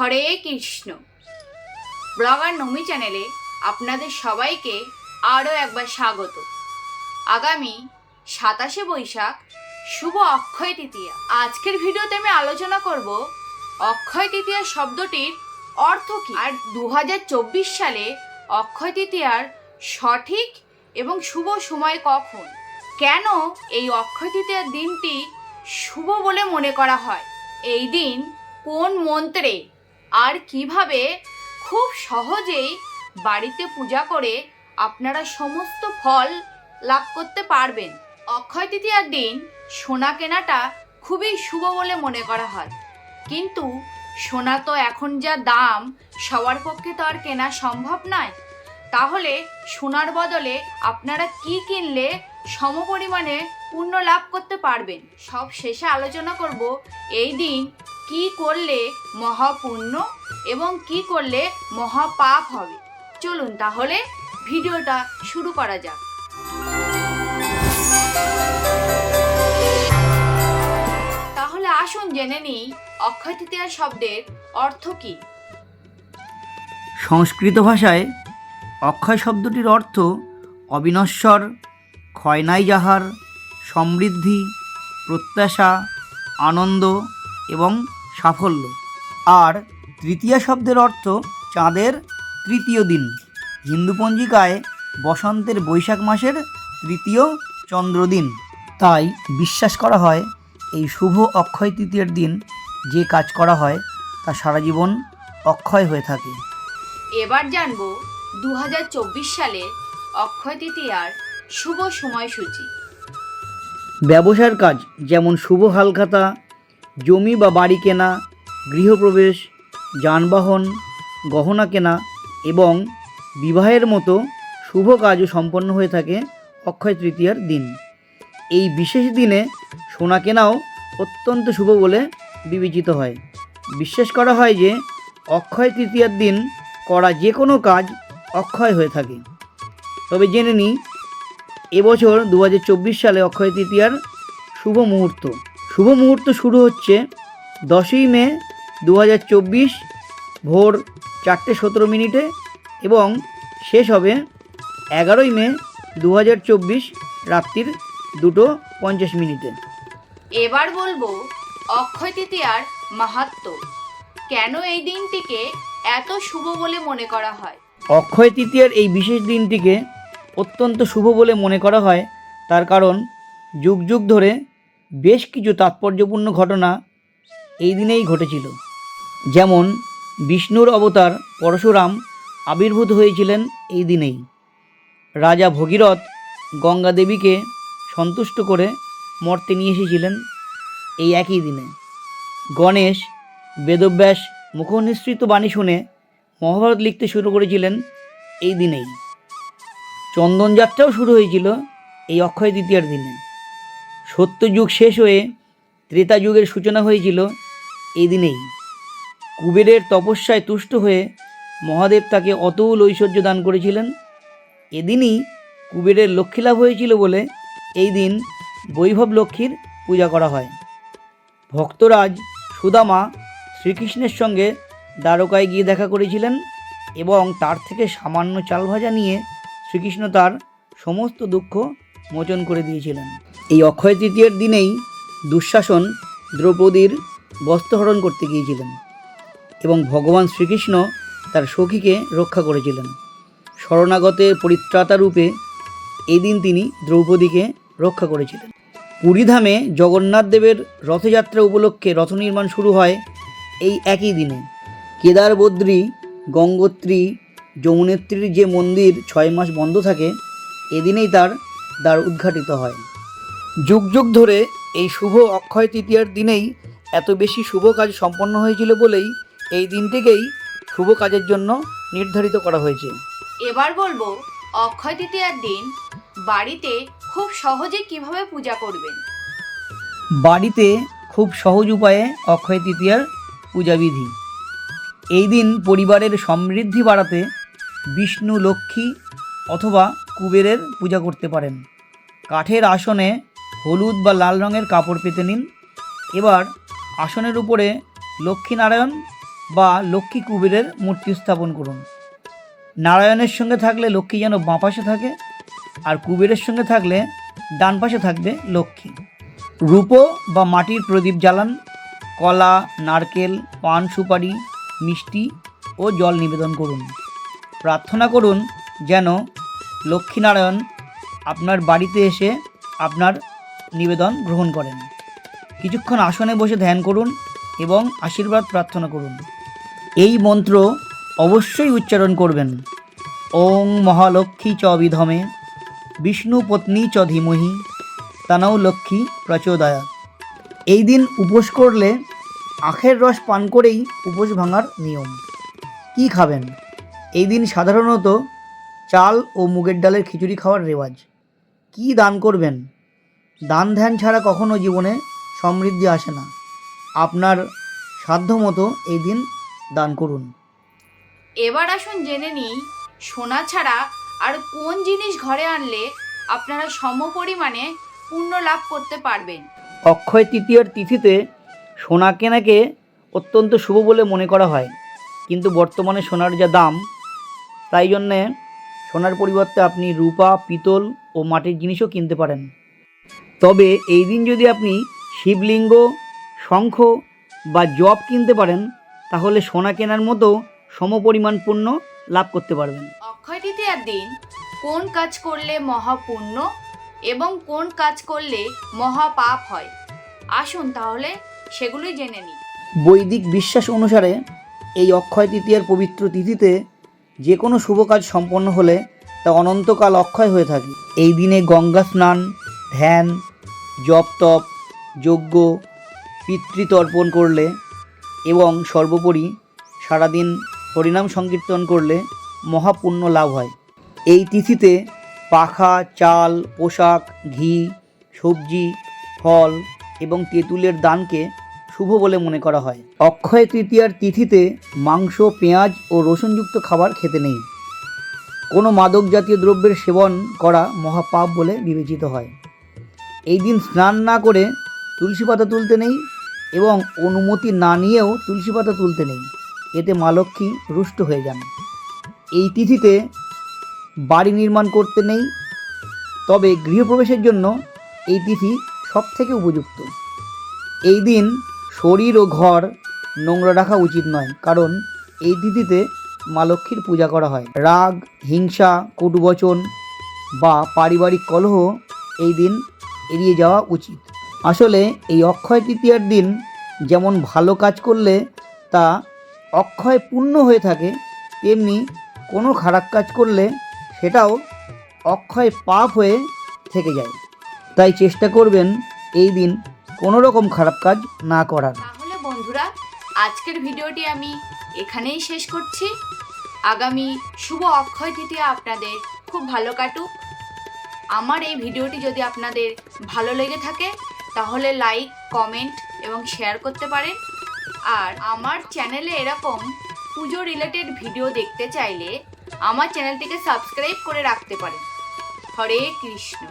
হরে Krishna. Blogger Nomi চ্যানেলে আপনাদের সবাইকে আরও একবার স্বাগত। আগামী সাতাশে বৈশাখ, শুভ অক্ষয় তৃতীয়া। আজকের ভিডিওতে আমি আলোচনা করব অক্ষয় তৃতীয়া শব্দটির অর্থ কী? আর দু হাজার চব্বিশ সালে অক্ষয় তৃতীয়ার সঠিক এবং শুভ সময় কখন? কেন এই অক্ষয় তৃতীয়ার দিনটি শুভ বলে মনে করা হয়? এই দিন কোন মন্ত্রে আর কীভাবে? খুব সহজেই বাড়িতে পূজা করে আপনারা সমস্ত ফল লাভ করতে পারবেন। অক্ষয় তৃতীয়ার দিন সোনা কেনাটা খুবই শুভ বলে মনে করা হয়। কিন্তু সোনা তো এখন যা দাম, সবার পক্ষে তো আর কেনা সম্ভব নয়। তাহলে সোনার বদলে আপনারা কি কিনলে সমপরিমাণে পুণ্য লাভ করতে পারবেন? সব শেষে আলোচনা করব এই দিন কি করলে মহাপুণ্য এবং কি করলে মহাপাপ হবে? চলুন তাহলে ভিডিওটা শুরু করা যাক। তাহলে আসুন জেনে নিই অক্ষয় তৃতীয়া শব্দের অর্থ কী? সংস্কৃত ভাষায় অক্ষয় শব্দটির অর্থ অবিনশ্বর ক্ষয় নাই যাহার সমৃদ্ধি, প্রত্যাশা, আনন্দ এবং সাফল্য। আর তৃতীয়া শব্দের অর্থ চাঁদের তৃতীয় দিন। হিন্দু পঞ্জিকায় বসন্তের বৈশাখ মাসের তৃতীয় চন্দ্রদিন। তাই বিশ্বাস করা হয় এই শুভ অক্ষয় তৃতীয়ার দিন যে কাজ করা হয় তা সারা জীবন অক্ষয় হয়ে থাকে। এবার জানব দু হাজার চব্বিশ সালে অক্ষয় তৃতীয়ার শুভ সময়সূচি। ব্যবসার কাজ যেমন শুভ হালখাতা জমি বা বাড়ি কেনা, গৃহপ্রবেশ, যানবাহন, গহনা কেনা এবং বিবাহের মতো শুভ কাজও সম্পন্ন হয়ে থাকে অক্ষয় তৃতীয়ার দিন। এই বিশেষ দিনে সোনা কেনাও অত্যন্ত শুভ বলে বিবেচিত হয়। বিশ্বাস করা হয় যে অক্ষয় তৃতীয়ার দিন করা যে কোনো কাজ অক্ষয় হয়ে থাকে। তবে জেনে নিই এবছর দু হাজার চব্বিশ সালে অক্ষয় তৃতীয়ার শুভ মুহূর্ত। শুভ মুহূর্ত শুরু হচ্ছে দশই মে দু হাজার চব্বিশ ভোর চারটে সতেরো মিনিটে এবং শেষ হবে এগারোই মে দু হাজার চব্বিশ রাত্রির দুটো পঞ্চাশ মিনিটে। এবার বলব অক্ষয় তৃতীয়ার মাহাত্ম। কেন এই দিনটিকে এত শুভ বলে মনে করা হয়? অক্ষয় তৃতীয়ার এই বিশেষ দিনটিকে অত্যন্ত শুভ বলে মনে করা হয় তার কারণ যুগ যুগ ধরে বেশ কিছু তাৎপর্যপূর্ণ ঘটনা এই দিনেই ঘটেছিল। যেমন, বিষ্ণুর অবতার পরশুরাম আবির্ভূত হয়েছিলেন এই দিনেই। রাজা ভগীরথ গঙ্গা দেবীকে সন্তুষ্ট করে মর্তে নিয়ে এসেছিলেন এই একই দিনে। গণেশ বেদব্যাস মুখনিসৃত বাণী শুনে মহাভারত লিখতে শুরু করেছিলেন এই দিনেই। চন্দনযাত্রাও শুরু হয়েছিল এই অক্ষয় তৃতীয়ার দিনে। সত্যযুগ শেষ হয়ে ত্রেতা যুগের সূচনা হয়েছিল এই দিনেই কুবেরের তপস্যায় তুষ্ট হয়ে মহাদেব তাকে অতুল ঐশ্বর্য দান করেছিলেন। এদিনই কুবেরের লক্ষ্মীলাভ হয়েছিল বলে এই দিন বৈভব লক্ষ্মীর পূজা করা হয়। ভক্তরাজ সুদামা শ্রীকৃষ্ণের সঙ্গে দ্বারকায় গিয়ে দেখা করেছিলেন এবং তার থেকে সামান্য চাল ভাজা নিয়ে শ্রীকৃষ্ণ তার সমস্ত দুঃখ মোচন করে দিয়েছিলেন। এই অক্ষয় তৃতীয়ের দিনেই দুঃশাসন দ্রৌপদীর বস্ত্রহরণ করতে গিয়েছিলেন এবং ভগবান শ্রীকৃষ্ণ তার সখীকে রক্ষা করেছিলেন। শরণাগতের পরিত্রাতা রূপে এদিন তিনি দ্রৌপদীকে রক্ষা করেছিলেন। পুরীধামে জগন্নাথ দেবের রথযাত্রা উপলক্ষে রথ নির্মাণ শুরু হয় এই একই দিনে। কেদার বদ্রী গঙ্গোত্রী, যমুনেত্রীর যে মন্দির ছয় মাস বন্ধ থাকে, এদিনেই তার দ্বার উদ্ঘাটিত হয়। যুগ যুগ ধরে এই শুভ অক্ষয় তৃতীয়ার দিনেই এত বেশি শুভ কাজ সম্পন্ন হয়েছিল বলেই এই দিনটিকেই শুভ কাজের জন্য নির্ধারিত করা হয়েছে। এবার বলব অক্ষয় তৃতীয়ার দিন বাড়িতে খুব সহজে কীভাবে পূজা করবেন? বাড়িতে খুব সহজ উপায়ে অক্ষয় তৃতীয়ার পূজাবিধি এই দিন পরিবারের সমৃদ্ধি বাড়াতে বিষ্ণু লক্ষ্মী অথবা কুবেরের পূজা করতে পারেন। কাঠের আসনে হলুদ বা লাল রঙের কাপড় পেতে নিন। এবার আসনের উপরে লক্ষ্মীনারায়ণ বা লক্ষ্মী কুবেরের মূর্তি স্থাপন করুন। নারায়ণের সঙ্গে থাকলে লক্ষ্মী যেন বাঁ পাশে থাকে আর কুবেরের সঙ্গে থাকলে ডান পাশে থাকবে লক্ষ্মী। রূপো বা মাটির প্রদীপ জ্বালান। কলা, নারকেল, পান, সুপারি, মিষ্টি ও জল নিবেদন করুন। প্রার্থনা করুন যেন লক্ষ্মীনারায়ণ আপনার বাড়িতে এসে আপনার নিবেদন গ্রহণ করেন। কিছুক্ষণ আসনে বসে ধ্যান করুন এবং আশীর্বাদ প্রার্থনা করুন। এই মন্ত্র অবশ্যই উচ্চারণ করবেন। ওং মহালক্ষ্মী চ বিধমে, বিষ্ণু পত্নী চ ধীমহি, তানাও লক্ষ্মী প্রচোদয়া। এই দিন উপোস করলে আখের রস পান করেই উপোস ভাঙার নিয়ম। কি খাবেন? এই দিন সাধারণত চাল ও মুগের ডালের খিচুড়ি খাওয়ার রেওয়াজ। কি দান করবেন? দান ধ্যান ছাড়া কখনো জীবনে সমৃদ্ধি আসে না। আপনার সাধ্যমতো এই দিন দান করুন। এবার আসুন জেনে নিই সোনা ছাড়া আর কোন জিনিস ঘরে আনলে আপনারা সম পরিমাণে পুণ্য লাভ করতে পারবেন? অক্ষয় তৃতীয়ার তিথিতে সোনা কেনাকে অত্যন্ত শুভ বলে মনে করা হয়। কিন্তু বর্তমানে সোনার যা দাম তাই জন্যে সোনার পরিবর্তে আপনি রূপা পিতল ও মাটির জিনিসও কিনতে পারেন। তবে এই দিন যদি আপনি শিবলিঙ্গ শঙ্খ বা জব কিনতে পারেন তাহলে সোনা কেনার মতো সমপরিমাণ পণ্য লাভ করতে পারবেন। অক্ষয় তৃতীয়ার দিন কোন কাজ করলে মহাপুণ্য এবং কোন কাজ করলে মহাপাপ হয়? আসুন তাহলে সেগুলোই জেনে নিই। বৈদিক বিশ্বাস অনুসারে এই অক্ষয় তৃতীয়ার পবিত্র তিথিতে যে কোনো শুভ কাজ সম্পন্ন হলে তা অনন্তকাল অক্ষয় হয়ে থাকে। এই দিনে গঙ্গা স্নান ধ্যান জপ তপ, যজ্ঞ, পিতৃতর্পণ করলে এবং সর্বোপরি সারাদিন হরিনাম সংকীর্তন করলে মহাপুণ্য লাভ হয়। এই তিথিতে পাখা, চাল, পোশাক, ঘি, সবজি, ফল এবং তেঁতুলের দানকে শুভ বলে মনে করা হয়। অক্ষয় তৃতীয়ার তিথিতে মাংস, পেঁয়াজ ও রসুনযুক্ত খাবার খেতে নেই। কোনো মাদক জাতীয় দ্রব্যের সেবন করা মহাপাপ বলে বিবেচিত হয়। এই দিন স্নান না করে তুলসী পাতা তুলতে নেই এবং অনুমতি না নিয়েও তুলসী পাতা তুলতে নেই। এতে মা লক্ষ্মী রুষ্ট হয়ে যান। এই তিথিতে বাড়ি নির্মাণ করতে নেই। তবে গৃহপ্রবেশের জন্য এই তিথি সব থেকে উপযুক্ত। এই দিন শরীর ও ঘর নোংরা রাখা উচিত নয়, কারণ এই তিথিতে মা লক্ষ্মীর পূজা করা হয়। রাগ, হিংসা, কটুবচন বা পারিবারিক কলহ এই দিন এড়িয়ে যাওয়া উচিত। আসলে এই অক্ষয় তৃতীয়ার দিন যেমন ভালো কাজ করলে তা অক্ষয় পূর্ণ হয়ে থাকে, তেমনি কোনো খারাপ কাজ করলে সেটাও অক্ষয় পাপ হয়ে থেকে যায়। তাই চেষ্টা করবেন এই দিন কোনো রকম খারাপ কাজ না করার। তাহলে বন্ধুরা, আজকের ভিডিওটি আমি এখানেই শেষ করছি। আগামী শুভ অক্ষয় তৃতীয়া আপনাদের খুব ভালো কাটুক। আমার এই ভিডিওটি যদি আপনাদের ভালো লেগে থাকে, তাহলে লাইক কমেন্ট এবং শেয়ার করতে পারেন। আর আমার চ্যানেলে এরকম পুজো রিলেটেড ভিডিও দেখতে চাইলে আমার চ্যানেলটিকে সাবস্ক্রাইব করে রাখতে পারেন। হরে কৃষ্ণ।